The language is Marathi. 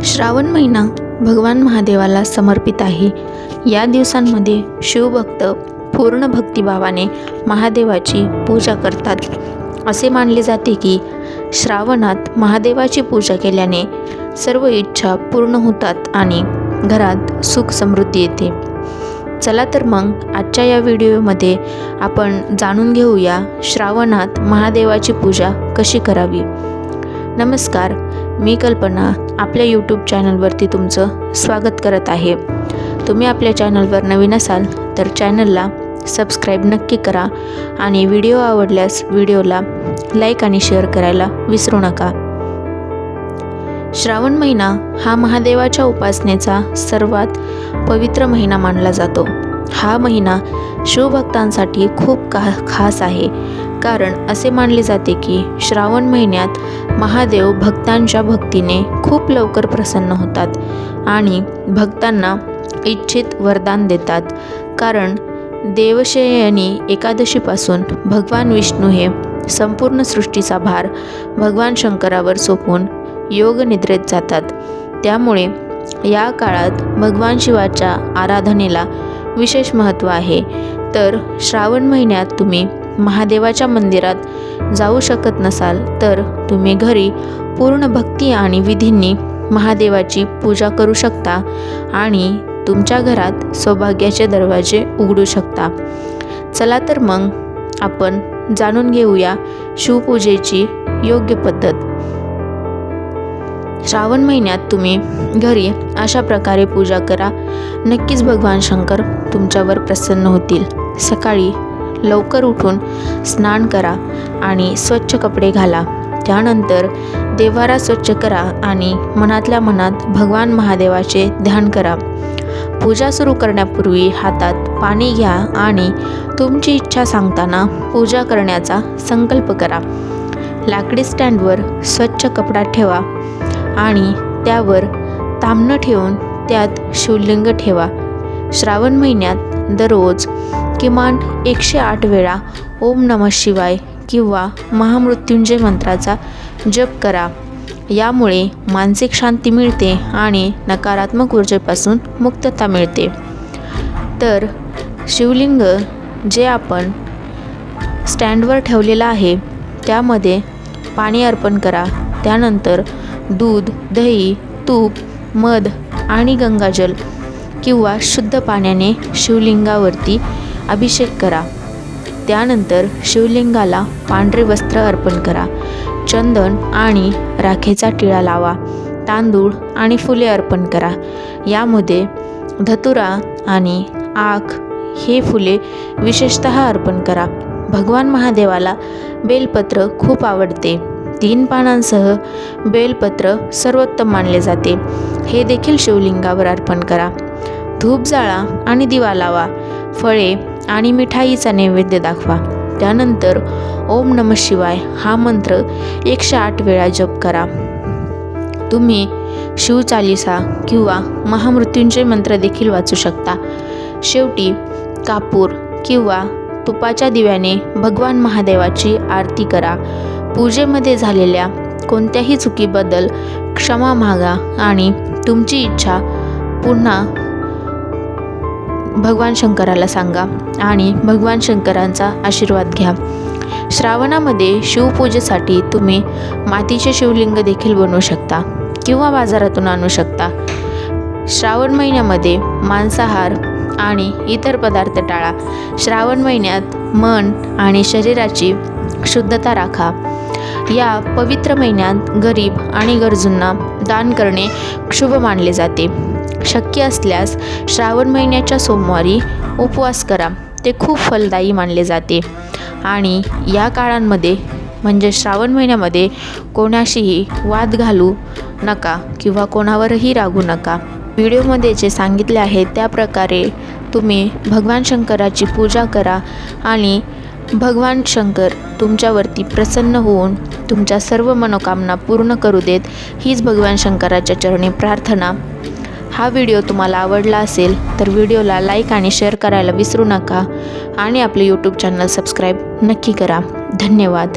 श्रावण महिना भगवान महादेवाला समर्पित आहे. या दिवसांमध्ये शिवभक्त पूर्ण भक्तिभावाने महादेवाची पूजा करतात. असे मानले जाते की श्रावणात महादेवाची पूजा केल्याने सर्व इच्छा पूर्ण होतात आणि घरात सुख समृद्धी येते. चला तर मग आजच्या या व्हिडिओमध्ये आपण जाणून घेऊया श्रावणात महादेवाची पूजा कशी करावी. नमस्कार. मी कल्पना आपल्या यूट्यूब चॅनलवरती तुमचं स्वागत करत आहे. तुम्ही आपल्या चॅनलवर नवीन असाल तर चॅनलला सबस्क्राईब नक्की करा आणि व्हिडिओ आवडल्यास व्हिडिओला लाईक आणि शेअर करायला विसरू नका. श्रावण महिना हा महादेवाच्या उपासनेचा सर्वात पवित्र महिना मानला जातो. हा महिना शिवभक्तांसाठी खूप का खास आहे. कारण असे मानले जाते की श्रावण महिन्यात महादेव भक्तांच्या भक्तीने खूप लवकर प्रसन्न होतात आणि भक्तांना इच्छित वरदान देतात. कारण देवशयनी एकादशीपासून भगवान विष्णू हे संपूर्ण सृष्टीचा भार भगवान शंकरावर सोपून योग निद्रेत जातात. त्यामुळे या काळात भगवान शिवाच्या आराधनेला विशेष महत्त्व आहे. तर श्रावण महिन्यात तुम्ही महादेवाच्या मंदिरात जाऊ शकत नसाल तर तुम्ही घरी पूर्ण भक्ती आणि विधींनी महादेवाची पूजा करू शकता आणि तुमच्या घरात सौभाग्याचे दरवाजे उघडू शकता. चला तर मग आपण जाणून घेऊया शिवपूजेची योग्य पद्धत. श्रावण महिन्यात तुम्ही घरी अशा प्रकारे पूजा करा. नक्कीच भगवान शंकर तुमच्यावर प्रसन्न होतील. सकाळी लवकर उठून स्नान करा आणि स्वच्छ कपडे घाला. त्यानंतर देवारा स्वच्छ करा आणि मनातल्या मनात भगवान महादेवाचे ध्यान करा. पूजा सुरू करण्यापूर्वी हातात पाणी घ्या आणि तुमची इच्छा सांगताना पूजा करण्याचा संकल्प करा. लाकडी स्टँडवर स्वच्छ कपडा ठेवा. आणि त्यावर तामणं ठेवून त्यात शिवलिंग ठेवा. श्रावण महिन्यात दररोज किमान एकशे आठ वेळा ओम नमः शिवाय किंवा महामृत्युंजय मंत्राचा जप करा. यामुळे मानसिक शांती मिळते आणि नकारात्मक ऊर्जेपासून मुक्तता मिळते. तर शिवलिंग जे आपण स्टँडवर ठेवलेलं आहे त्यामध्ये पाणी अर्पण करा. त्यानंतर दूध दही तूप मध आणि गंगाजल किंवा शुद्ध पाण्याने शिवलिंगावरती अभिषेक करा. त्यानंतर शिवलिंगाला पांढरे वस्त्र अर्पण करा. चंदन आणि राखेचा टिळा लावा. तांदूळ आणि फुले अर्पण करा. यामध्ये धतुरा आणि आख हे फुले विशेषत अर्पण करा. भगवान महादेवाला बेलपत्र खूप आवडते. तीन पानांसह बेलपत्र सर्वोत्तम मानले जाते. हे देखील शिवलिंगावर अर्पण करा. धूप जाळा आणि दिवा लावा. फळे आणि मिठाईचा नैवेद्य दाखवा. त्यानंतर ओम नम शिवाय हा मंत्र एकशे आठ वेळा जप करा. तुम्ही शिवचालिसा किंवा महामृत्युंजय मंत्र देखील वाचू शकता. शेवटी कापूर किंवा तुपाच्या दिव्याने भगवान महादेवाची आरती करा. पूजेमध्ये झालेल्या कोणत्याही चुकीबद्दल क्षमा मागा आणि तुमची इच्छा पुन्हा भगवान शंकराला सांगा आणि भगवान शंकरांचा आशीर्वाद घ्या. श्रावणामध्ये शिवपूजेसाठी तुम्ही मातीचे शिवलिंग देखील बनवू शकता किंवा बाजारातून आणू शकता. श्रावण महिन्यामध्ये मांसाहार आणि इतर पदार्थ टाळा. श्रावण महिन्यात मन आणि शरीराची शुद्धता राखा. या पवित्र महिन्यात गरीब आणि गरजूंना दान करणे शुभ मानले जाते. शक्य असल्यास श्रावण महिन्याच्या सोमवारी उपवास करा. ते खूप फलदायी मानले जाते. आणि या काळांमध्ये म्हणजे श्रावण महिन्यामध्ये कोणाशीही वाद घालू नका किंवा कोणावरही रागू नका. व्हिडिओमध्ये जे सांगितले आहे त्या प्रकारे तुम्ही भगवान शंकराची पूजा करा आणि भगवान शंकर तुमच्यावरती प्रसन्न होऊन तुमच्या सर्व मनोकामना पूर्ण करू देत हीच भगवान शंकराच्या चरणी प्रार्थना. हा व्हिडिओ तुम्हाला आवडला असेल तर व्हिडिओला लाईक आणि शेअर करायला विसरू नका आणि आपले यूट्यूब चॅनल सबस्क्राईब नक्की करा. धन्यवाद.